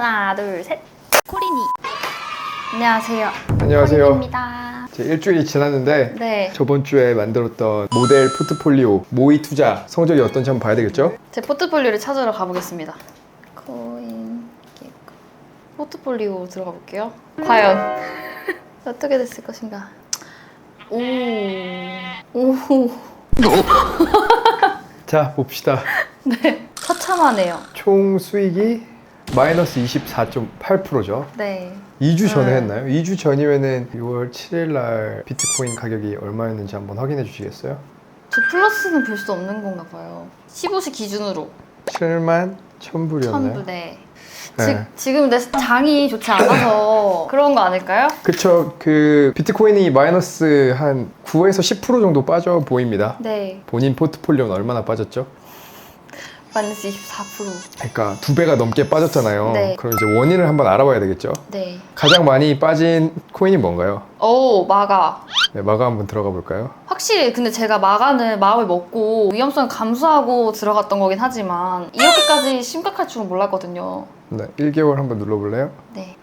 하나, 둘, 셋. 코리니. 안녕하세요. 안녕하세요. 코리니입니다. 이제 일주일이 지났는데 네. 저번 주에 만들었던 모델 포트폴리오 모의 투자 성적이 어떤지 한번 봐야 되겠죠? 제 포트폴리오를 찾으러 가보겠습니다. 코인 기획. 포트폴리오 들어가 볼게요. 과연 어떻게 됐을 것인가? 오. 오. 자 봅시다. 처참하네요. 총 수익이 마이너스 24.8%죠. 네. 2주 전에 네. 했나요? 2주 전이면은 6월 7일 날 비트코인 가격이 얼마였는지 한번 확인해 주시겠어요? 저 플러스는 볼 수 없는 건가 봐요. 15시 기준으로 7만 1000불이었나요? 천불에. 네. 지 금 내 장이 좋지 않아서 그런 거 아닐까요? 그쵸. 그 비트코인이 마이너스 한 9에서 10% 정도 빠져 보입니다. 네. 본인 포트폴리오는 얼마나 빠졌죠? 마이너스 24%. 그러니까 두 배가 넘게 빠졌잖아요. 네. 그럼 이제 원인을 한번 알아봐야 되겠죠. 네. 가장 많이 빠진 코인이 뭔가요? 오, 마가. 네, 마가 한번 들어가 볼까요? 확실히 근데 제가 마가는 마음을 먹고 위험성을 감수하고 들어갔던 거긴 하지만 이렇게까지 심각할 줄은 몰랐거든요. 네, 1개월 한번 눌러볼래요? 네.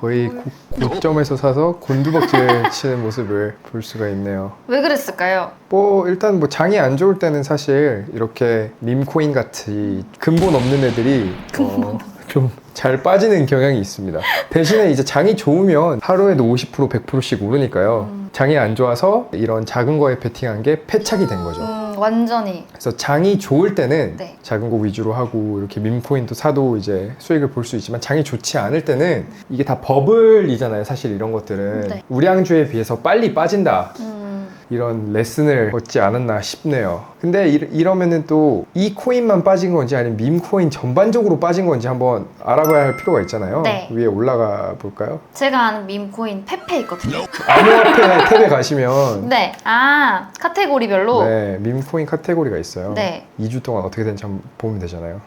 거의 고, 고점에서 사서 곤두박질 치는 모습을 볼 수가 있네요. 왜 그랬을까요? 뭐 일단 뭐 장이 안 좋을 때는 사실 이렇게 밈코인 같이 근본 없는 애들이 어, 좀잘 빠지는 경향이 있습니다. 대신에 이제 장이 좋으면 하루에도 50% 100%씩 오르니까요. 음. 장이 안 좋아서 이런 작은 거에 베팅한 게 패착이 된 거죠. 음, 완전히. 그래서 장이 좋을 때는 네. 작은 거 위주로 하고 이렇게 밈코인도 사도 이제 수익을 볼 수 있지만 장이 좋지 않을 때는 이게 다 버블이잖아요. 사실 이런 것들은 네. 우량주에 비해서 빨리 빠진다. 음, 이런 레슨을 얻지 않았나 싶네요. 근데 이, 러 면은 또 이 코인만 빠진 건지 아니면 밈코인 전반적으로 빠진 건지 한번 알아봐야 할 필요가 있잖아요. 네. 위에 올라가 볼까요? 제가 아는 밈코인 페페 있거든요. 암호화폐 탭에 가시면 네. 아, 카테고리별로? 네, 밈코인 카테고리가 있어요. 네. 2주 동안 어떻게 된지 한번 보면 되잖아요.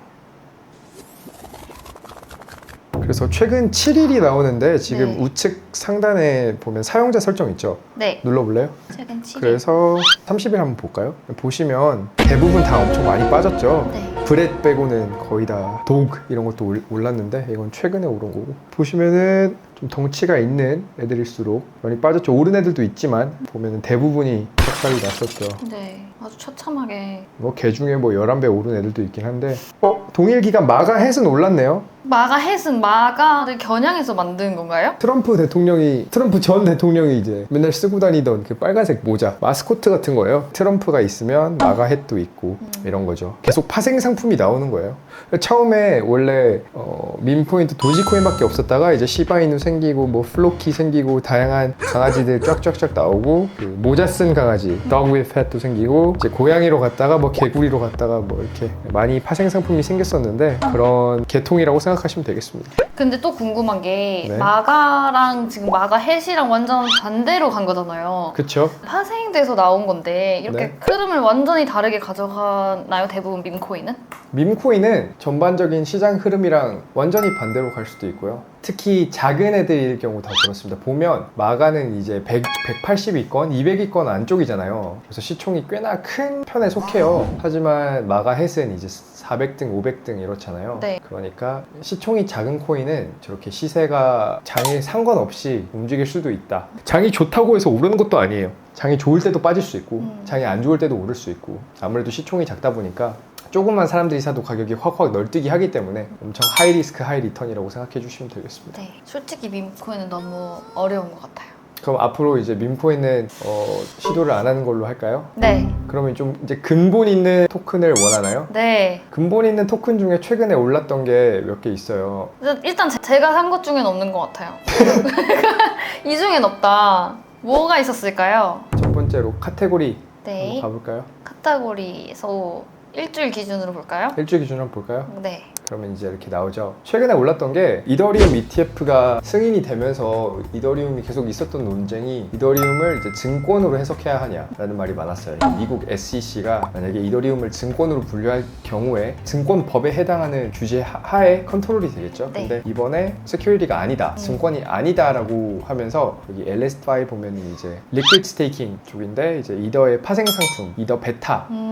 그래서 최근 7일이 나오는데 지금 네. 우측 상단에 보면 사용자 설정 있죠? 네. 눌러볼래요? 최근 7일. 그래서 30일 한번 볼까요? 보시면 대부분 다 엄청 많이 빠졌죠? 네. 브렛 빼고는 거의 다독 이런 것도 올- 올랐는데 이건 최근에 오른 거고 보시면은 좀 덩치가 있는 애들일수록 많이 빠졌죠 오른 애들도 있지만 보면은 대부분이 삭살이 났었죠 네. 아주 처참하게. 뭐 개 중에 뭐 11배 오른 애들도 있긴 한데 어? 동일 기간 마가 햇은 올랐네요 마가 햇은 마가를 겨냥해서 만든 건가요? 트럼프 대통령이 트럼프 전 대통령이 이제 맨날 쓰고 다니던 그 빨간색 모자 마스코트 같은 거예요. 트럼프가 있으면 마가 햇도 있고 음. 이런 거죠. 계속 파생 상품이 나오는 거예요. 처음에 원래 어, 민 포인트 도지코인밖에 없었다가 이제 시바이누 생기고 뭐 플로키 생기고 다양한 강아지들 쫙쫙쫙 나오고 그 모자 쓴 강아지 dog with hat도 생기고 이제 고양이로 갔다가 뭐 개구리로 갔다가 뭐 이렇게 많이 파생 상품이 생겼었는데 그런 계통이라고 생각하시면 되겠습니다. 근데 또 궁금한 게 네. 마가랑 지금 마가 햇이랑 완전 반대로 간 거잖아요. 그쵸? 파생돼서 나온 건데 이렇게 네. 흐름을 완전히 다르게 가져가나요? 대부분 밈코인은? 밈코인은 전반적인 시장 흐름이랑 완전히 반대로 갈 수도 있고요. 특히 작은 애들일 경우 더 그렇습니다. 보면 마가는 이제 100, 180위권, 200위권 안쪽이잖아요. 그래서 시총이 꽤나 큰 편에 속해요. 하지만 마가 햇은 이제 400등, 500등 이렇잖아요. 네. 그러니까 시총이 작은 코인은 저렇게 시세가 장에 상관없이 움직일 수도 있다. 장이 좋다고 해서 오르는 것도 아니에요. 장이 좋을 때도 빠질 수 있고, 음. 장이 안 좋을 때도 오를 수 있고, 아무래도 시총이 작다 보니까 조금만 사람들이 사도 가격이 확확 널뛰기 하기 때문에 엄청 하이 리스크 하이 리턴이라고 생각해 주시면 되겠습니다. 네. 솔직히 밈코인은 너무 어려운 것 같아요. 그럼 앞으로 이제 민포에는 어, 시도를 안 하는 걸로 할까요? 네. 그러면 좀 이제 근본 있는 토큰을 원하나요? 네. 근본 있는 토큰 중에 최근에 올랐던 게 몇 개 있어요. 일단- 일단 제- 제가 산 것 중엔 없는 것 같아요. 이 중엔 없다. 뭐가 있었을까요? 첫 번째로 카테고리 네. 한번 가볼까요? 카테고리에서 일주일 기준으로 볼까요? 일주일 기준으로 볼까요? 네. 그러면 이제 이렇게 나오죠. 최근에 올랐던 게 이더리움 ETF가 승인이 되면서 이더리움이 계속 있었던 논쟁이 이더리움을 이제 증권으로 해석해야 하냐라는 말이 많았어요. 미국 SEC가 만약에 이더리움을 증권으로 분류할 경우에 증권법에 해당하는 규제 하- 하에 컨트롤이 되겠죠. 네. 근데 이번에 세큐리티가 아니다, 음. 증권이 아니다라고 하면서 여기 LS5 보면은 이제 리퀴드 스테이킹 쪽인데 이제 이더의 파생 상품, 이더 베타 음.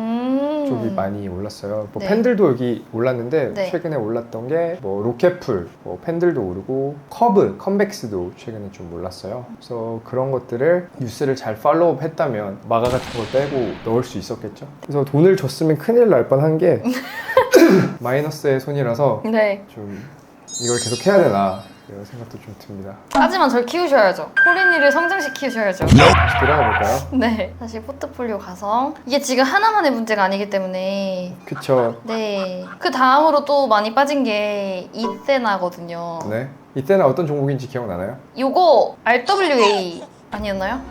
음. 쪽이 많이 올랐어요. 뭐 네. 팬들도 여기 올랐는데 네. 최근에 올랐던 게 뭐 로켓풀, 뭐 팬들도 오르고 커브, 컴백스도 최근에 좀 올랐어요. 그래서 그런 것들을 뉴스를 잘 팔로우업 했다면 마가 같은 걸 빼고 넣을 수 있었겠죠. 그래서 돈을 줬으면 큰일 날 뻔한 게 마이너스의 손이라서 네. 좀 이걸 계속 해야 되나 이런 생각도 좀 듭니다. 하지만 절 키우셔야죠. 콜린이를 성장시키셔야죠. 다시 들어가 볼까요? 네. 다시 포트폴리오 가성. 이게 지금 하나만의 문제가 아니기 때문에. 그쵸. 네. 그 다음으로 또 많이 빠진 게 이세나거든요. 네. 이때는 어떤 종목인지 기억나나요? 요거 RWA 아니었나요?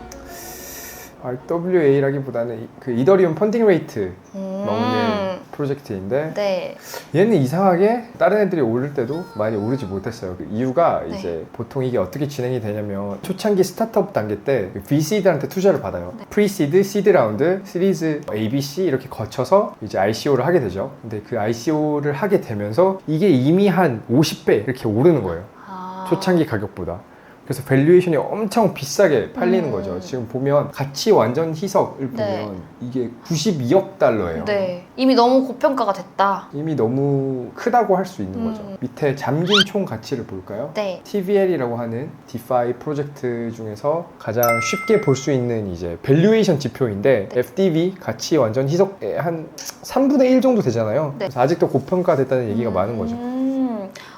RWA라기보다는 이- 그 이더리움 펀딩 레이트 음. 먹는 프로젝트인데 네. 얘는 이상하게 다른 애들이 오를 때도 많이 오르지 못했어요. 그 이유가 네. 이제 보통 이게 어떻게 진행이 되냐면 초창기 스타트업 단계 때 VC들한테 투자를 받아요. 네. 프리시드, 시드 라운드, 시리즈 ABC 이렇게 거쳐서 이제 ICO를 하게 되죠. 근데 그 ICO를 하게 되면서 이게 이미 한 50배 이렇게 오르는 거예요. 아. 초창기 가격보다. 그래서 밸류에이션이 엄청 비싸게 팔리는 음. 거죠. 지금 보면 가치 완전 희석을 보면 네. 이게 92억 달러예요. 네. 이미 너무 고평가가 됐다. 이미 너무 크다고 할 수 있는 음. 거죠. 밑에 잠긴 총 가치를 볼까요? 네. TVL이라고 하는 디파이 프로젝트 중에서 가장 쉽게 볼 수 있는 이제 밸류에이션 지표인데 네. FDV 가치 완전 희석의 한 3분의 1 정도 되잖아요. 네. 그래서 아직도 고평가됐다는 얘기가 많은 거죠.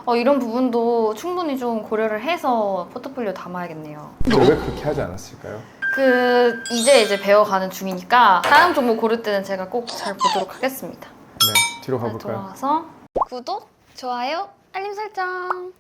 음. 어, 이런 부분도 충분히 좀 고려를 해서 포트폴리오 담아야겠네요. 근데 왜 그렇게 하지 않았을까요? 그 이제 이제 배워가는 중이니까 다음 종목 고를 때는 제가 꼭 잘 보도록 하겠습니다. 네, 뒤로 자, 가볼까요? 돌아와서 구독, 좋아요, 알림 설정.